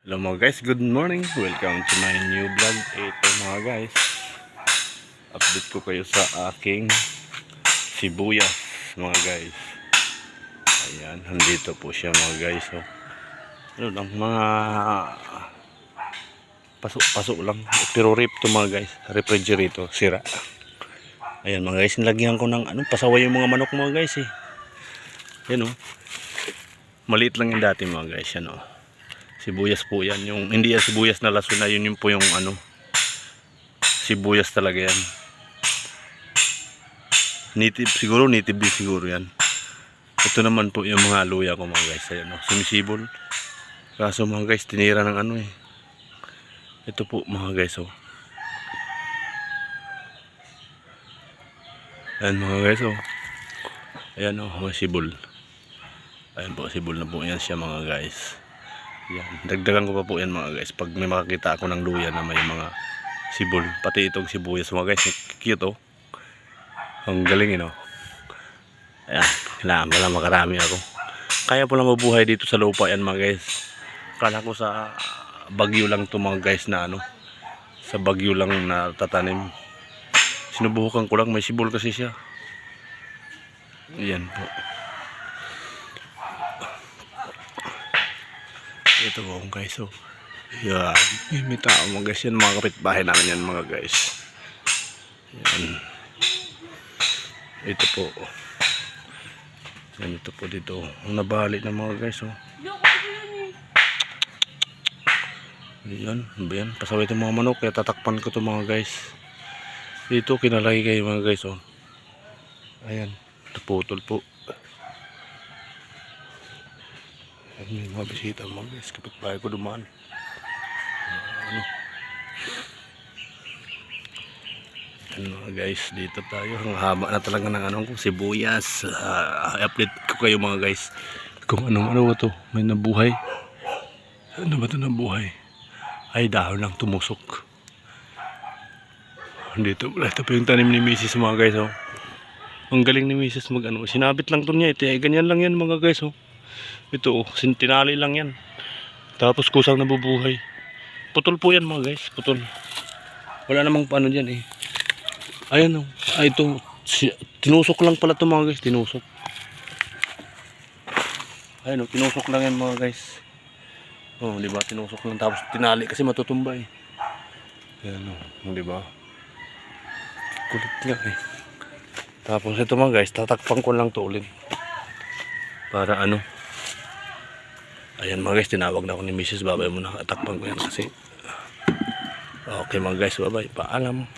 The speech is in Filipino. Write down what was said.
Hello mga guys, good morning. Welcome to my new vlog. Ito mga guys. Update ko kayo sa aking sibuyas mga guys. Ayan, nandito po siya mga guys. Oh. Ano lang, mga pasok-pasok lang. Pero rip to mga guys. Refrigerator, sira. Ayan mga guys, nilagyan ko ng ano, pasaway yung mga manok mga guys eh. Ayan oh. Maliit lang yung dati mga guys, yan oh. Sibuyas po yan. Yung, hindi yan sibuyas na laso na yun yung po yung ano. Sibuyas talaga yan. Native siguro, native din siguro yan. Ito naman po yung mga luya ko mga guys. Ayan, no? Sumisibol. Kaso mga guys, tinira ng ano eh. Ito po mga guys oh. Ayan mga guys oh. Ayan oh, mga sibol. Ayan po, sibol na po yan siya mga guys. Yan. Dagdagan ko pa po yan mga guys. Pag may makakita ako ng luya na may mga sibol. Pati itong sibuyas mga guys. Cute oh. Ang galing yun oh. Ayan. Kailangan pala makarami ako. Kaya po lang mabuhay dito sa lupa yan mga guys. Kala ko sa bagyo lang to mga guys na ano. Sa bagyo lang na tatanim. Sinubukan ko lang. May sibol kasi siya. Ayan po. Ito po guys. Oh. Yan. May, may tao mga guys. Yan mga kapitbahay namin yan mga guys. Yan. Ito po. Yan ito po dito. Nabali na mga guys. Oh. Yan. Yan? Pasaway itong mga manok. Kaya tatakpan ko ito mga guys. Dito kinalagay kayo mga guys. Oh. Ayan. Naputol po. Ayan yung mga bisita mga guys. Kapit bahay ko dumaan. Ano. Mga guys. Dito tayo. Ang haba na talaga ng anong ko. Sibuyas. Ah, i-update ko kayo mga guys. Kung anong ano ba to. May nabuhay. Ano ba to nabuhay? Ay dahon lang tumusok. Dito. Ito pa yung tanim ni Mrs. mga guys. Oh. Ang galing ni Mrs. mag ano. Sinabit lang to niya. Ito, eh, ganyan lang yan mga guys. Oh. Ito oh, sintinali lang yan. Tapos kusang nabubuhay. Putol po yan mga guys, putol. Wala namang paano dyan eh. Ayan oh, ay ito. Tinusok lang pala ito mga guys, tinusok. Ayan oh, tinusok lang yan mga guys. Oh, di ba? Tinusok lang tapos tinali kasi matutumba eh. Ayan oh, di ba? Kulit nga eh. Tapos ito mga guys, tatakpan ko lang to ulit. Para ano, Ayan mga guys, tinawag na ako ni Mrs. Babay muna. Atakpan ko yan kasi. Okay mga guys, bye. Paalam.